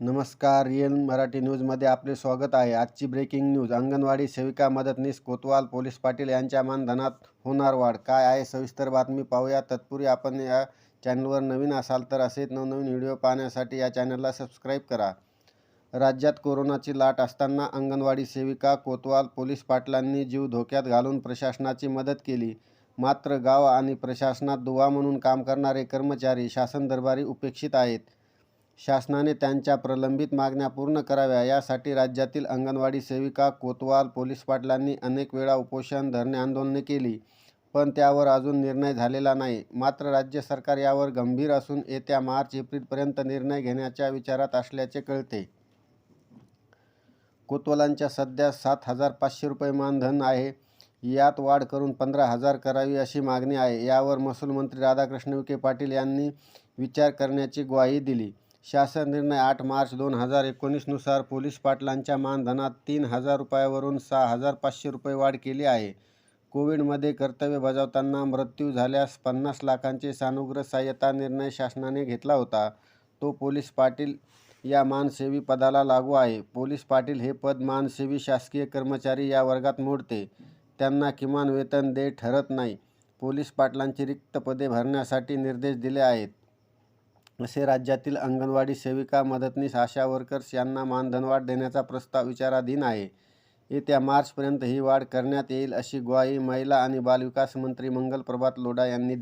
नमस्कार एन मराठी न्यूजमध्ये आपले स्वागत आहे. आजची ब्रेकिंग न्यूज अंगणवाडी सेविका मदतनीस कोतवाल पोलीस पाटील यांच्या मानधनात होणार वाढ. काय आहे सविस्तर बातमी पाहूया. तत्पूर्वी आपण या चॅनलवर नवीन असाल तर असेच नवनवीन व्हिडिओ पाहण्यासाठी या चॅनलला सबस्क्राईब करा. राज्यात कोरोनाची लाट असताना अंगणवाडी सेविका कोतवाल पोलीस पाटलांनी जीव धोक्यात घालून प्रशासनाची मदत केली. मात्र गाव आणि प्रशासनात दुवा म्हणून काम करणारे कर्मचारी शासन दरबारी उपेक्षित आहेत. शासनाने त्यांच्या प्रलंबित मागण्या पूर्ण कराव्या यासाठी राज्यातील अंगणवाडी सेविका कोतवाल पोलीस पाटलांनी अनेक वेळा उपोषण धरणे आंदोलने केली पण त्यावर अजून निर्णय झालेला नाही. मात्र राज्य सरकार यावर गंभीर असून येत्या मार्च एप्रिलपर्यंत निर्णय घेण्याच्या विचारात असल्याचे कळते. कोतवालांच्या सध्या सात हजार पाचशे रुपये मानधन आहे. यात वाढ करून पंधरा हजार करावी अशी मागणी आहे. यावर महसूल मंत्री राधाकृष्ण विखे पाटील यांनी विचार करण्याची ग्वाही दिली. शासन निर्णय आठ मार्च दोन हजार एकोणीसनुसार पोलीस पाटलांच्या मानधनात तीन हजार रुपयावरून सहा हजार पाचशे रुपये वाढ केली आहे. कोविडमध्ये कर्तव्य बजावताना मृत्यू झाल्यास पन्नास लाखांचे सानुग्रह सहाय्यता निर्णय शासनाने घेतला होता. तो पोलीस पाटील या मानसेवी पदाला लागू आहे. पोलीस पाटील हे पद मानसेवी शासकीय कर्मचारी या वर्गात मोडते. त्यांना किमान वेतन दे ठरत नाही. पोलीस पाटलांची रिक्त पदे भरण्यासाठी निर्देश दिले आहेत. असे राज्यातील अंगणवाडी सेविका मदतनीस आशा वर्कर्स यांना मानधनवाढ देण्याचा प्रस्ताव विचाराधीन आहे. येत्या मार्चपर्यंत ही वाढ करण्यात येईल अशी ग्वाही महिला आणि बालविकास मंत्री मंगल प्रभात लोढा यांनी दिली.